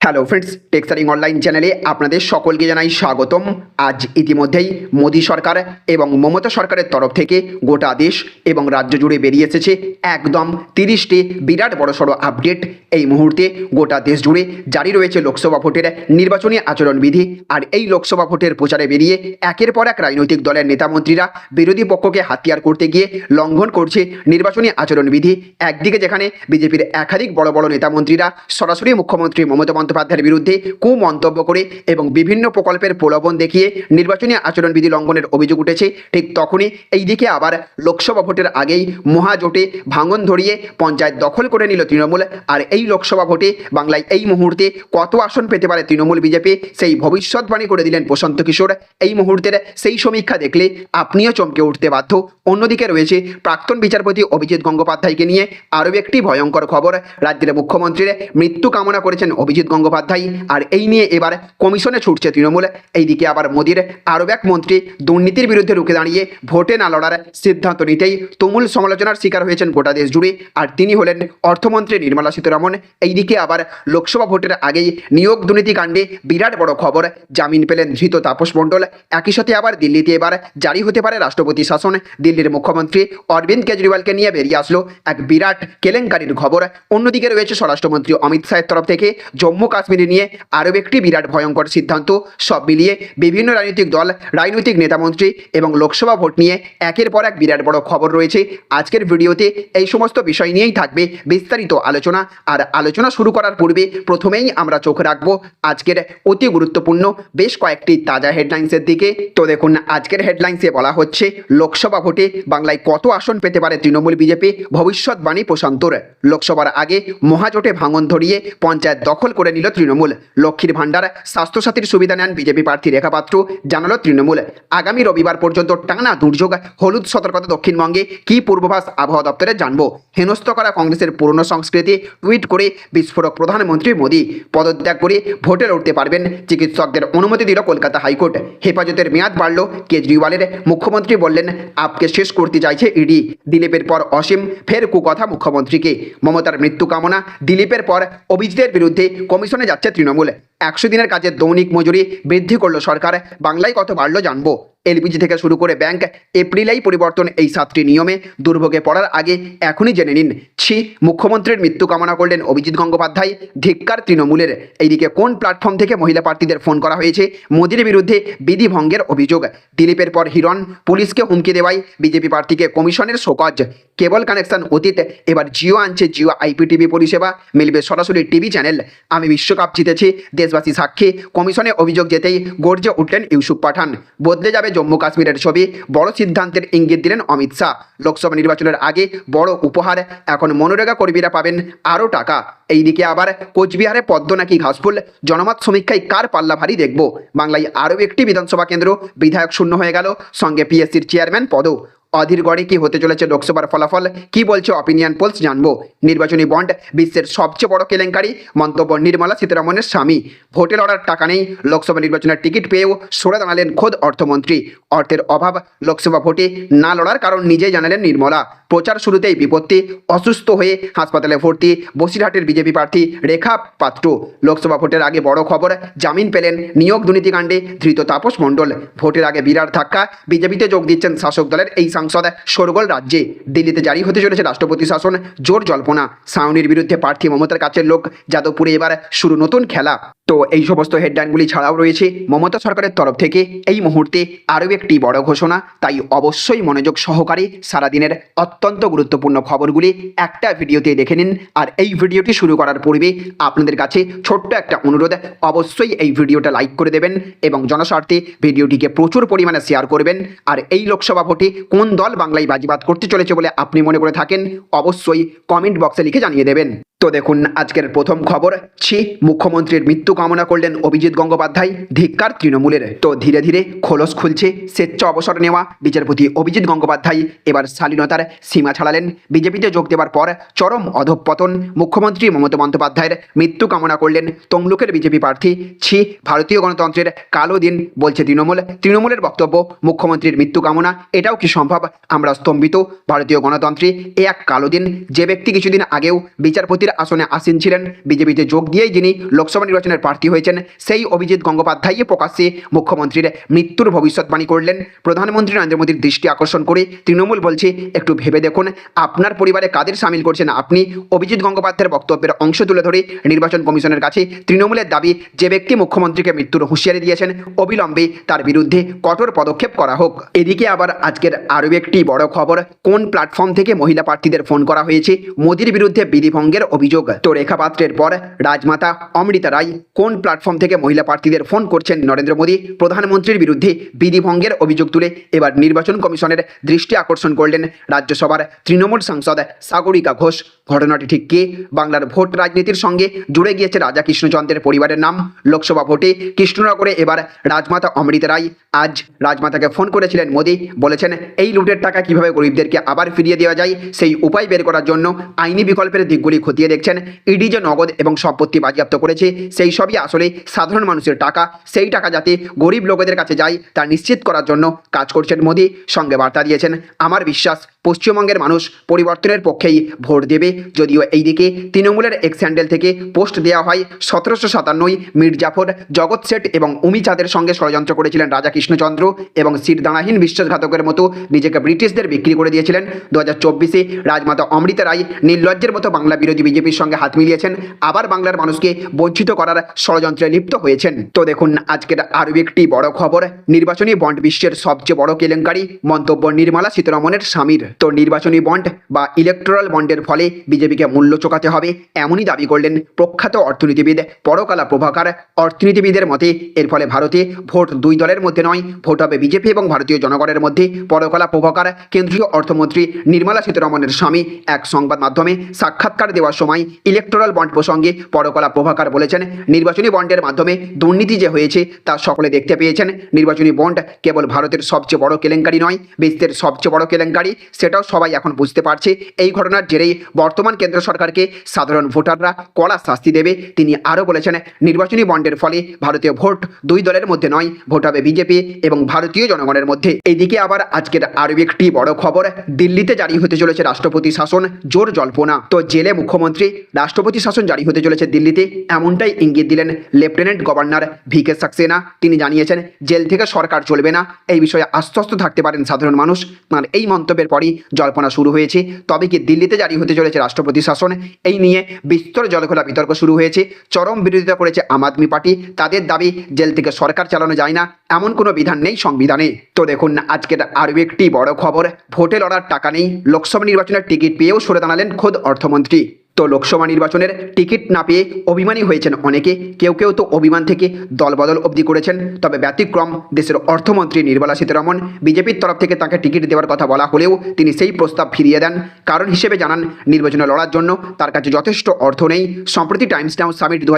Hello friends টেক্সারিং online চ্যানেলে আপনাদের সকলকে জানাই স্বাগতম। আজ ইতিমধ্যেই মোদী সরকার এবং মমতা সরকারের তরফ থেকে গোটা দেশ এবং রাজ্য জুড়ে বেরিয়ে এসেছে একদম তিরিশটি বিরাট বড়সড় আপডেট এই মুহূর্তে গোটা দেশ জুড়ে জারি রয়েছে লোকসভা ভোটের নির্বাচনী আচরণবিধি আর এই লোকসভা ভোটের প্রচারে বেরিয়ে একের পর এক রাজনৈতিক দলের নেতামন্ত্রীরা বিরোধী পক্ষকে হাতিয়ার করতে গিয়ে লঙ্ঘন করছে নির্বাচনী আচরণবিধি। একদিকে যেখানে বিজেপির একাধিক বড় বড় নেতামন্ত্রীরা সরাসরি মুখ্যমন্ত্রী মমতা বন্দ্যোপাধ্যায়ের বিরুদ্ধে কুমন্তব্য করে এবং বিভিন্ন প্রকল্পের প্রলোভন দেখিয়ে নির্বাচনী আচরণবিধি লঙ্ঘনের অভিযোগ উঠেছে। ঠিক তখনই এইদিকে আবার লোকসভা ভোটের আগেই মহাজোটে ভাঙন ধরিয়ে পঞ্চায়েত দখল করে নিল তৃণমূল। আর এই লোকসভা ভোটে বাংলায় এই মুহূর্তে কত আসন পেতে পারে তৃণমূল বিজেপি? সেই ভবিষ্যৎবাণী করে দিলেন প্রশান্ত কিশোর। এই মুহূর্তের সেই সমীক্ষা দেখলে আপনিও চমকে উঠতে বাধ্য। অন্যদিকে রয়েছে প্রাক্তন বিচারপতি অভিজিৎ গঙ্গোপাধ্যায়কে নিয়ে আরও একটি ভয়ঙ্কর খবর। রাজ্যের মুখ্যমন্ত্রীর মৃত্যু কামনা করেছেন অভিজিৎ গঙ্গোপাধ্যায়। আর এই নিয়ে এবার কমিশনে ছুটছে তৃণমূল। এইদিকে আবার মোদীর আরও এক মন্ত্রী দুর্নীতির বিরুদ্ধে রুখে দাঁড়িয়ে ভোটে না লড়ার সিদ্ধান্ত নিতেই তুমুল সমালোচনার শিকার হয়েছেন গোটা দেশ জুড়ে। আর তিনি হলেন অর্থমন্ত্রী নির্মলা সীতারমন। এইদিকে আবার লোকসভা ভোটের আগেই নিয়োগ দুর্নীতি কাণ্ডে বিরাট বড় খবর। জামিন পেলেন ধৃত তাপস মণ্ডল। একই সাথে আবার দিল্লিতে এবার জারি হতে পারে রাষ্ট্রপতি শাসন। দিল্লির মুখ্যমন্ত্রী অরবিন্দ কেজরিওয়ালকে নিয়ে বেরিয়ে আসলো এক বিরাট কেলেঙ্কারির খবর। অন্যদিকে রয়েছে স্বরাষ্ট্রমন্ত্রী অমিত শাহের তরফ থেকে জম্মু কাশ্মীরে নিয়ে আরও একটি বিরাট ভয়ঙ্কর সিদ্ধান্ত। সব মিলিয়ে বিভিন্ন রাজনৈতিক দল, রাজনৈতিক নেতামন্ত্রী এবং লোকসভা ভোট নিয়ে একের পর এক বিরাট বড় খবর রয়েছে। আজকের ভিডিওতে এই সমস্ত বিষয় নিয়েই থাকবে বিস্তারিত আলোচনা। আর আলোচনা শুরু করার পূর্বে প্রথমেই আমরা চোখ রাখব আজকের অতি গুরুত্বপূর্ণ বেশ কয়েকটি তাজা হেডলাইন্সের দিকে। তো দেখুন, আজকের হেডলাইন্সে বলা হচ্ছে, লোকসভা ভোটে বাংলায় কত আসন পেতে পারে তৃণমূল বিজেপি? ভবিষ্যৎবাণী প্রশান্তর। লোকসভার আগে মহাজোটে ভাঙন ধরিয়ে পঞ্চায়েত দখল করে নিল তৃণমূল। লক্ষ্মীর ভাণ্ডার স্বাস্থ্যসাথীর সুবিধা নেন বিজেপি প্রার্থী রেখাপাত্র জানালো তৃণমূল। আগামী রবিবার পর্যন্ত টানা দুর্যোগ হলুদ সতর্কতা দক্ষিণবঙ্গে কি পূর্বাভাস আবহাওয়া দপ্তরে জানব। হেনস্থ করা কংগ্রেসের পুরনো সংস্কৃতি, টুইট করে বিস্ফোরক প্রধানমন্ত্রী মোদী। পদত্যাগ করে ভোটে লড়তে পারবেন চিকিৎসকদের অনুমতি দিল কলকাতা হাইকোর্ট। হেফাজতের মেয়াদ বাড়ল, কেজরিওয়ালের মুখ্যমন্ত্রী বললেন, আপকে শেষ করতে চাইছে ইডি। দিলীপের পর অসীম, ফের কুকথা মুখ্যমন্ত্রীকে। মমতার মৃত্যু কামনা, দিলীপের পর অভিজিতের বিরুদ্ধে কমিশনে যাচ্ছে তৃণমূল। একশো দিনের কাজে দৈনিক মজুরি বৃদ্ধি করল সরকার। বাংলায় কত বাড়লো জানব। এলপিজি থেকে শুরু করে ব্যাংক এপ্রিলেই পরিবর্তন এই সাতটি নিয়মে দুর্ভোগে পড়ার আগে এখনই জেনে নিন। ছি, মুখ্যমন্ত্রীর মৃত্যু কামনা করলেন অভিজিৎ গঙ্গোপাধ্যায়। ধিক্কার তৃণমূলের। এইদিকে কোন প্ল্যাটফর্ম থেকে মহিলা প্রার্থীদের ফোন করা হয়েছে? মোদির বিরুদ্ধে বিধি ভঙ্গের অভিযোগ। দিলীপের পর হিরণ, পুলিশকে হুমকি দেওয়ায় বিজেপি প্রার্থীকে কমিশনের শোকজ। কেবল কানেকশন অতীত, এবার জিও আনছে জিও আইপিটিভি পরিষেবা। মিলবে সরাসরি টিভি চ্যানেল। আমি বিশ্বকাপ জিতেছি, দেশবাসী সাক্ষী। কমিশনে অভিযোগ যেতেই গর্জে উঠলেন ইউসুফ পাঠান। বদলে যাবে জম্মু কাশ্মীরের ছবি বড় সিদ্ধান্তের ইঙ্গিত দিলেন অমিত শাহ। লোকসভা নির্বাচনের আগে বড় উপহার, এখন মনোরেগা কর্মীরা পাবেন আরও টাকা। এইদিকে আবার কোচবিহারে পদ্ম নাকি ঘাসফুল জনমত সমীক্ষায় কার পাল্লা ভারী দেখব? বাংলায় আরও একটি বিধানসভা কেন্দ্র, বিধায়ক শূন্য হয়ে গেল, সঙ্গে পিএসসির চেয়ারম্যান পদও। অধীর গড়ে কি হতে চলেছে লোকসভার ফলাফল? কি বলছে অপিনিয়ন পোলস জানব। নির্বাচনী বন্ড বিশ্বের সবচেয়ে বড় কেলেঙ্কারি? মন্তব্য নির্মলা সীতারামনের স্বামী। ভোটে লড়ার টাকা নেই। লোকসভা নির্বাচনের টিকিট পেয়েও সরে দাঁড়ালেন খোদ অর্থমন্ত্রী। অর্থের অভাব লোকসভা ভোটে না লড়ার কারণ নিজেই জানালেন নির্মলা। প্রচার শুরুতেই বিপত্তি। অসুস্থ হয়ে হাসপাতালে ভর্তি। বসিরহাটের বিজেপি প্রার্থী রেখা পাত্র। লোকসভা ভোটের আগে বড় খবর, জামিন পেলেন নিয়োগ দুর্নীতিকাণ্ডে ধৃত তাপস মণ্ডল। ভোটের আগে বিরাট ধাক্কা। বিজেপিতে যোগ দিচ্ছেন শাসক দলের এই সাংসদ সরগোল রাজ্যে দিল্লিতে জারি হতে চলেছে রাষ্ট্রপতি শাসন। জোর জল্পনা। সাউনির বিরুদ্ধে প্রার্থী মমতার কাছের লোক। যাদবপুরে এবার শুরু নতুন খেলা। তো এই সমস্ত হেডলাইনগুলি ছাড়াও রয়েছে মমতা সরকারের তরফ থেকে এই মুহূর্তে আরও একটি বড় ঘোষণা। তাই অবশ্যই মনোযোগ সহকারে সারাদিনের অত্যন্ত গুরুত্বপূর্ণ খবরগুলি একটা ভিডিওতে দেখে নিন। আর এই ভিডিওটি শুরু করার পূর্বে আপনাদের কাছে ছোট্ট একটা অনুরোধ, অবশ্যই এই ভিডিওটা লাইক করে দেবেন এবং জনস্বার্থে ভিডিওটিকে প্রচুর পরিমাণে শেয়ার করবেন। আর এই লোকসভা ভোটে কোন দল বাংলায় বাজিবাদ করতে চলেছে বলে আপনি মনে করে থাকেন, অবশ্যই কমেন্ট বক্সে লিখে জানিয়ে দেবেন। তো দেখুন, আজকের প্রথম খবর, ছি, মুখ্যমন্ত্রীর মৃত্যু কামনা করলেন অভিজিৎ গঙ্গোপাধ্যায়, ধিক্কার তৃণমূলের। তো ধীরে ধীরে খোলস খুলছে স্বেচ্ছা অবসর নেওয়া বিচারপতি অভিজিৎ গঙ্গোপাধ্যায়। এবার শালীনতার সীমা ছাড়ালেন বিজেপিতে যোগ দেওয়ার পর চরম অধঃপতন। মুখ্যমন্ত্রী মমতা বন্দ্যোপাধ্যায়ের মৃত্যু কামনা করলেন তমলুকের বিজেপি প্রার্থী। ছি, ভারতীয় গণতন্ত্রের কালো দিন, বলছে তৃণমূল। তৃণমূলের বক্তব্য, মুখ্যমন্ত্রীর মৃত্যু কামনা, এটাও কি সম্ভব? আমরা স্তম্ভিত। ভারতীয় গণতন্ত্রে, এ এক কালো দিন। যে ব্যক্তি কিছুদিন আগেও বিচারপতির আসনে আসীন ছিলেন, বিজেপিতে যোগ দিয়েই যিনি লোকসভা নির্বাচনের প্রার্থী হয়েছেন। সেই অভিজিৎ গঙ্গোপাধ্যায় প্রকাশ্যে মুখ্যমন্ত্রীর মৃত্যুর ভবিষ্যৎবাণী করলেন। প্রধানমন্ত্রী নরেন্দ্র মোদীর দৃষ্টি আকর্ষণ করে তৃণমূল বলছে, একটু ভেবে দেখুন, আপনার পরিবারে কাদের সামিল করছেন আপনি? অভিজিৎ গঙ্গোপাধ্যায়ের বক্তব্যের অংশ তুলে ধরে নির্বাচন কমিশনের কাছে তৃণমূলের দাবি, যে ব্যক্তি মুখ্যমন্ত্রীকে মৃত্যুর হুঁশিয়ারি দিয়েছেন, অবিলম্বে তার বিরুদ্ধে কঠোর পদক্ষেপ করা হোক। এদিকে আবার আজকের আরও একটি বড় খবর, কোন প্ল্যাটফর্ম থেকে মহিলা প্রার্থীদের ফোন করা হয়েছে? মোদির বিরুদ্ধে বিধিভঙ্গের অভিযোগ। তো রেখা পাত্রের পর রাজমাতা অমৃতা রায় কোন প্ল্যাটফর্ম থেকে মহিলা প্রার্থীদের ফোন করছেন নরেন্দ্র মোদী? প্রধানমন্ত্রীর বিরুদ্ধে বিধিভঙ্গের অভিযোগ তুলে এবার নির্বাচন কমিশনের দৃষ্টি আকর্ষণ করলেন রাজ্যসভার তৃণমূল সাংসদ সাগরিকা ঘোষ। ঘটনাটি ঠিক কে? বাংলার ভোট রাজনীতির সঙ্গে জুড়ে গিয়েছে রাজা কৃষ্ণচন্দ্রের পরিবারের নাম। লোকসভা ভোটে কৃষ্ণনগরে এবার রাজমাতা অমৃতা রায়। আজ রাজমাতাকে ফোন করেছিলেন মোদী। বলেছেন, এই লুটের টাকা কীভাবে গরিবদেরকে আবার ফিরিয়ে দেওয়া যায়? সেই উপায় বের করার জন্য আইনি বিকল্পের দিকগুলি খতিয়ে দেখছেন। ইডি যে নগদ এবং সম্পত্তি বাজেয়াপ্ত করেছে, সেই সবই আসলে সাধারণ মানুষের টাকা। সেই টাকা যাতে গরিব লোকেদের কাছে যায়, তা নিশ্চিত করার জন্য কাজ করছেন মোদী। সঙ্গে বার্তা দিয়েছেন আমার বিশ্বাস পশ্চিমবঙ্গের মানুষ পরিবর্তনের পক্ষেই ভোট দেবে। যদিও এইদিকে তৃণমূলের এক্স হ্যান্ডেল থেকে পোস্ট দেওয়া হয় সতেরোশো সাতান্নই মীর জাফর জগৎ শেঠ এবং উমি চাঁদের সঙ্গে ষড়যন্ত্র করেছিলেন রাজা কৃষ্ণচন্দ্র এবং সিট সিরদানাহীন বিশ্বাসঘাতকের মতো নিজেকে ব্রিটিশদের বিক্রি করে দিয়েছিলেন। দু হাজার চব্বিশে রাজমাতা অমৃতা রায় নির্লজ্জের মতো বাংলা বিরোধী বিজেপির সঙ্গে হাত মিলিয়েছেন। আবার বাংলার মানুষকে বঞ্চিত করার ষড়যন্ত্রে লিপ্ত হয়েছেন। তো দেখুন আজকের আরও একটি বড় খবর। নির্বাচনী বন্ড বিশ্বের সবচেয়ে বড় কেলেঙ্কারি মন্তব্য নির্মলা সীতারমণের স্বামীর। তো নির্বাচনী বন্ড বা ইলেকট্রাল বন্ডের ফলে বিজেপিকে মূল্য চোকাতে হবে এমনই দাবি করলেন প্রখ্যাত অর্থনীতিবিদ পরকালা প্রভাকার। অর্থনীতিবিদের মতে, এর ফলে ভারতে ভোট দুই দলের মধ্যে নয়, ভোট হবে বিজেপি এবং ভারতীয় জনগণের মধ্যে। পরকলা প্রভাকার, কেন্দ্রীয় অর্থমন্ত্রী নির্মলা সীতারমণের স্বামী এক সংবাদ মাধ্যমে সাক্ষাৎকার দেওয়ার সময় ইলেকট্রাল বন্ড প্রসঙ্গে পরকলা প্রভাকার বলেছেন, নির্বাচনী বন্ডের মাধ্যমে দুর্নীতি যে হয়েছে তা সকলে দেখতে পেয়েছেন। নির্বাচনী বন্ড কেবল ভারতের সবচেয়ে বড় কেলেঙ্কারি নয়, বিশ্বের সবচেয়ে বড় কেলেঙ্কারি সেটাও সবাই এখন বুঝতে পারছে। এই ঘটনার জেরেই বর্তমান কেন্দ্র সরকারকে সাধারণ ভোটাররা কড়া শাস্তি দেবে। তিনি আরও বলেছেন, নির্বাচনী বন্ডের ফলে ভারতীয় ভোট দুই দলের মধ্যে নয়, ভোট হবে বিজেপি এবং ভারতীয় জনগণের মধ্যে। এদিকে আবার আজকের আরও একটি বড় খবর, দিল্লিতে জারি হতে চলেছে রাষ্ট্রপতি শাসন, জোর জল্পনা। তো জেলে মুখ্যমন্ত্রী, রাষ্ট্রপতি শাসন জারি হতে চলেছে দিল্লিতে, এমনটাই ইঙ্গিত দিলেন lieutenant governor V K Saxena. তিনি জানিয়েছেন, জেল থেকে সরকার চলবে না, এই বিষয়ে আশ্বস্ত থাকতে পারেন সাধারণ মানুষ। আর এই মন্তব্যের পরই জল্পনা শুরু হয়েছে। তবে কি দিল্লিতে জারি হতে চলেছে রাষ্ট্রপতি শাসন? এই নিয়ে বিস্তর জলখোলা বিতর্ক শুরু হয়েছে। চরম বিরোধিতা করেছে আম আদমি পার্টি। তাদের দাবি, জেল থেকে সরকার চালানো যায় না। এমন কোনো বিধান নেই সংবিধানে। তো দেখুন না আজকের আরও একটি বড় খবর। ভোটে লড়ার টাকা নেই। লোকসভা নির্বাচনের টিকিট পেয়েও সরে দাঁড়ালেন খোদ অর্থমন্ত্রী। তো লোকসভা নির্বাচনের টিকিট না পেয়ে অভিমানী হয়েছেন অনেকে। কেউ কেউ তো অভিমান থেকে দলবদল অবধি করেছেন। তবে ব্যতিক্রম দেশের অর্থমন্ত্রী নির্মলা সীতারমন বিজেপির তরফ থেকে তাকে টিকিট দেওয়ার কথা বলা হলেও তিনি সেই প্রস্তাব ফিরিয়ে দেন। কারণ হিসেবে জানান, নির্বাচনে লড়ার জন্য তার কাছে যথেষ্ট অর্থ নেই। সম্প্রতি টাইমস নাও সামিট দু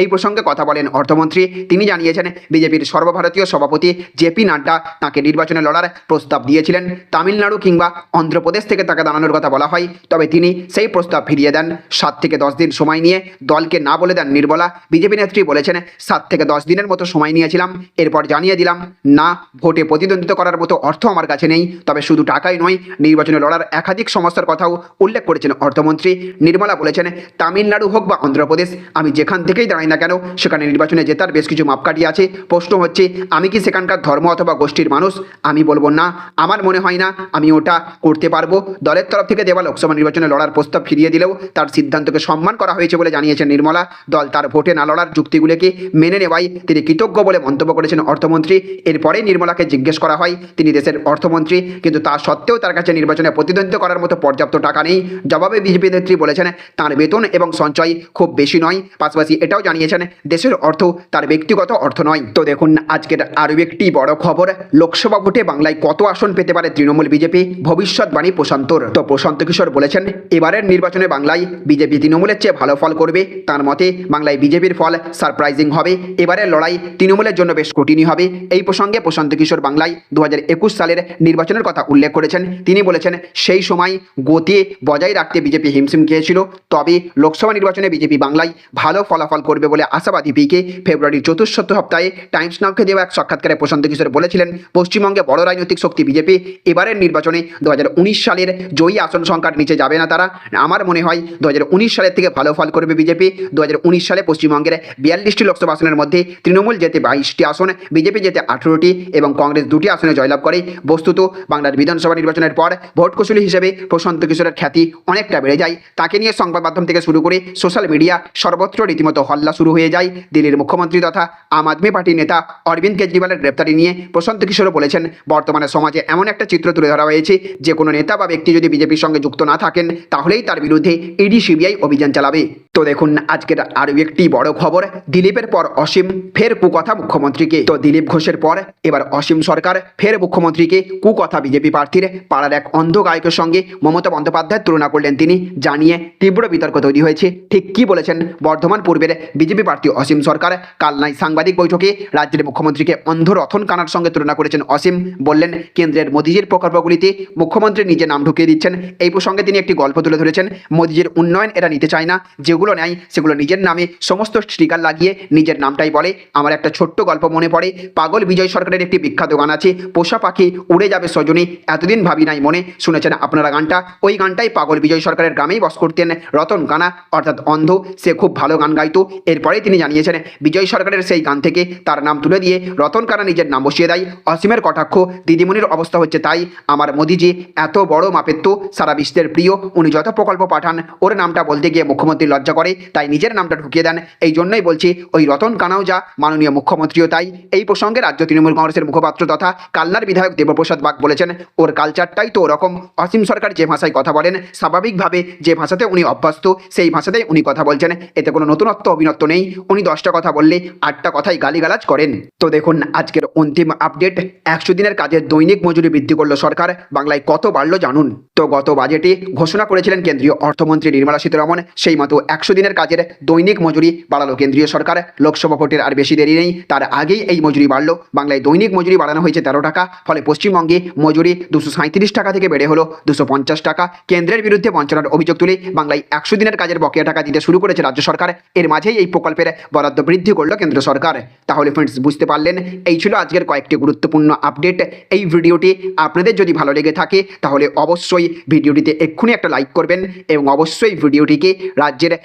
এই প্রসঙ্গে কথা বলেন অর্থমন্ত্রী। তিনি জানিয়েছেন, বিজেপির সর্বভারতীয় সভাপতি জেপি নাড্ডা তাকে নির্বাচনে লড়ার প্রস্তাব দিয়েছিলেন। তামিলনাড়ু কিংবা অন্ধ্রপ্রদেশ থেকে তাকে দাঁড়ানোর কথা বলা হয়। তবে তিনি সেই প্রস্তাব ফিরিয়ে দেন। সাত থেকে দশ দিন সময় নিয়ে দলকে না বলে দেন নির্মলা বিজেপি নেত্রী বলেছেন, সাত থেকে দশ দিনের মতো সময় নিয়েছিলাম। এরপর জানিয়ে দিলাম, না, ভোটে প্রতিদ্বন্দ্বিতা করার মতো অর্থ আমার কাছে নেই। তবে শুধু টাকাই নয়, নির্বাচনে লড়ার একাধিক সমস্যার কথাও উল্লেখ করেছেন অর্থমন্ত্রী। নির্মলা বলেছেন, তামিলনাড়ু হোক বা অন্ধ্রপ্রদেশ, আমি যেখান থেকেই দাঁড়াই না কেন, সেখানে নির্বাচনে জেতার বেশ কিছু মাপকাঠি আছে। প্রশ্ন হচ্ছে, আমি কি সেখানকার ধর্ম অথবা গোষ্ঠীর মানুষ? আমি বলব, না, আমার মনে হয় না, আমি ওটা করতে পারব। দলের তরফ থেকে দেওয়া লোকসভা নির্বাচনে লড়ার প্রস্তাব ফিরিয়ে দিলেও তার সিদ্ধান্তকে সম্মান করা হয়েছে বলে জানিয়েছেন নির্মলা। দল তার ভোটে না লড়ার যুক্তিগুলোকে মেনে নেওয়াই তিনি কৃতজ্ঞ বলে মন্তব্য করেছেন অর্থমন্ত্রী। এরপরে নির্মলাকে জিজ্ঞেস করা হয়, তিনি দেশের অর্থমন্ত্রী, কিন্তু তা সত্ত্বেও তার কাছে নির্বাচনে প্রতিদ্বন্দ্বিতা করার মতো পর্যাপ্ত টাকা নেই। জবাবে বিজেপি নেত্রী বলেছেন, তার বেতন এবং সঞ্চয় খুব বেশি নয়। পাশাপাশি এটাও জানিয়েছেন, দেশের অর্থ তার ব্যক্তিগত অর্থ নয়। তো দেখুন, আজকের আরও একটি বড় খবর। লোকসভা ভোটে বাংলায় কত আসন পেতে পারে তৃণমূল বিজেপি? ভবিষ্যৎবাণী প্রশান্তর। তো প্রশান্ত কিশোর বলেছেন, এবারের নির্বাচনে বাংলায় বিজেপি তৃণমূলের চেয়ে ভালো ফল করবে, তার মতে বাংলায় বিজেপির ফল সারপ্রাইজিং হবে। এবারের লড়াই তৃণমূলের জন্য বেশ কঠিনই হবে। এই প্রসঙ্গে প্রশান্ত কিশোর বাংলায় দু হাজার একুশ সালের নির্বাচনের কথা উল্লেখ করেছেন। তিনি বলেছেন, সেই সময় গতি বজায় রাখতে বিজেপি হিমশিম খেয়েছিল। তবে লোকসভা নির্বাচনে বিজেপি বাংলায় ভালো ফলাফল করবে বলে আশাবাদী পিকে ফেব্রুয়ারির চতুর্থ সপ্তাহে টাইমস নামকে দেওয়া এক সাক্ষাৎকারে প্রশান্ত কিশোর বলেছিলেন, পশ্চিমবঙ্গে বড় রাজনৈতিক শক্তি বিজেপি। এবারের নির্বাচনে দু হাজার উনিশ সালের জয়ী আসন সংখ্যার নিচে যাবে না তারা। আমার মনে হয় দু হাজার উনিশ সালের থেকে ভালো ফল করবে বিজেপি। দু হাজার উনিশ সালে পশ্চিমবঙ্গের বিয়াল্লিশটি লোকসভা আসনের মধ্যে তৃণমূল যেতে বাইশটি আসন, বিজেপি যেতে আঠেরোটি এবং কংগ্রেস দুটি আসনে জয়লাভ করে। বস্তুত বাংলার বিধানসভা নির্বাচনের পর ভোট কৌশলী হিসেবে প্রশান্ত কিশোরের খ্যাতি অনেকটা বেড়ে যায়। তাকে নিয়ে সংবাদ মাধ্যম থেকে শুরু করে সোশ্যাল মিডিয়া সর্বত্র রীতিমতো হল্লা শুরু হয়ে যায়। দিল্লির মুখ্যমন্ত্রী তথা আম আদমি পার্টির নেতা অরবিন্দ কেজরিওয়ালের গ্রেপ্তারি নিয়ে প্রশান্ত কিশোরও বলেছেন, বর্তমানে সমাজে এমন একটা চিত্র তুলে ধরা হয়েছে, যে কোনো নেতা বা ব্যক্তি যদি বিজেপির সঙ্গে যুক্ত না থাকেন, তাহলেই তার বিরুদ্ধে ইডি সিবিআই অভিযান চালাবে। তো দেখুন, আজকের আরও একটি বড় খবর। দিলীপের পর অসীম, ফের কুকথা মুখ্যমন্ত্রীকে। তো দিলীপ ঘোষের পর এবার অসীম সরকার, ফের মুখ্যমন্ত্রীকে কুকথা বিজেপি প্রার্থীর। পাড়ার এক অন্ধ গায়কের সঙ্গে মমতা বন্দ্যোপাধ্যায়ের তুলনা করলেন তিনি, জানিয়ে তীব্র বিতর্ক তৈরি হয়েছে। ঠিক কি বলেছেন বর্ধমান পূর্বের বিজেপি প্রার্থী অসীম সরকার? কালনায় সাংবাদিক বৈঠকে রাজ্যের মুখ্যমন্ত্রীকে অন্ধ রথন কানার সঙ্গে তুলনা করেছেন অসীম। বললেন, কেন্দ্রের মোদিজির প্রকল্পগুলিতে মুখ্যমন্ত্রী নিজে নাম ঢুকিয়ে দিচ্ছেন। এই প্রসঙ্গে তিনি একটি গল্প তুলে ধরেছেন, মোদিজির উন্নয়ন এরা নিতে চায় না, যেগুলো নেয়, সেগুলো নিজের নামে সমস্ত স্টিকার লাগিয়ে নিজের নামটাই বলে। আমার একটা ছোট্ট গল্প মনে পড়ে। পাগল বিজয় সরকারের একটি বিখ্যাত গান আছে, পোষা পাখি উড়ে যাবে সজনী। এতদিন ভাবি নাই মনে, শুনেছেন আপনারা গানটা? ওই গানটাই পাগল বিজয় সরকারের গ্রামেই বস করতেন রতন কানা, অর্থাৎ অন্ধ। সে খুব ভালো গান গাইতো। এরপরে তিনি জানিয়েছেন, বিজয় সরকারের সেই গান থেকে তার নাম তুলে দিয়ে রতন কানা নিজের নাম বসিয়ে দেয়। অসীমের কটাক্ষ, দিদিমণির অবস্থা হচ্ছে তাই। আমার মোদিজি এত বড় মাপের তো, সারা বিশ্বের প্রিয়, উনি যত প্রকল্প পাঠান, ওর নামটা বলতে গিয়ে মুখ্যমন্ত্রী লজ্জা করে, তাই নিজের নামটা ঢুকিয়ে দেন। এই জন্যই বলছি, ওই রতন কানাও যা, মাননীয় মুখ্যমন্ত্রীও তাই। এই প্রসঙ্গে রাজ্য তৃণমূল কংগ্রেসের মুখপাত্র তথা কালনার বিধায়ক দেবপ্রসাদ বাগ বলেছেন, ওর কালচারটাই তো ওরকম। অসীম সরকার যে ভাষায় কথা বলেন, স্বাভাবিকভাবে যে ভাষাতে উনি অভ্যস্ত, সেই ভাষাতেই উনি কথা বলছেন। এতে কোনো নতুনত্ব, অভিনত্ব নেই। উনি দশটা কথা বললে আটটা কথাই গালিগালাজ করেন। তো দেখুন, আজকের অন্তিম আপডেট, একশো দিনের কাজের দৈনিক মজুরি বৃদ্ধি করল সরকার। বাংলায় কত বাড়লো জানুন? তো গত বাজেটে ঘোষণা করেছিলেন কেন্দ্রীয় অর্থমন্ত্রী নির্মলা সীতারমন, সেই মতো একশো দিনের কাজের দৈনিক মজুরি বাড়ালো কেন্দ্রীয় সরকার। লোকসভা ভোটের আর বেশি দেরি নেই, তার আগেই এই মজুরি বাড়লো। বাংলায় দৈনিক মজুরি বাড়ানো হয়েছে তেরো টাকা, ফলে পশ্চিমবঙ্গে মজুরি দুশো সাঁত্রিশ টাকা থেকে বেড়ে হলো দুশো পঞ্চাশ টাকা। কেন্দ্রের বিরুদ্ধে বঞ্চনার অভিযোগ তুলে বাংলায় একশো দিনের কাজের বকেয়া টাকা দিতে শুরু করেছে রাজ্য সরকার। এর মাঝেই এই প্রকল্পের বরাদ্দ বৃদ্ধি করল কেন্দ্র সরকার। তাহলে ফ্রেন্ডস বুঝতে পারলেন, এই ছিল আজকের কয়েকটি গুরুত্বপূর্ণ আপডেট এই ভিডিওটি আপনাদের যদি ভালো লেগে থাকে, তাহলে অবশ্যই ভিডিওটিতে এক্ষুনি একটা লাইক করবেন এবং অবশ্যই ভিডিওটিকে রাজ্যের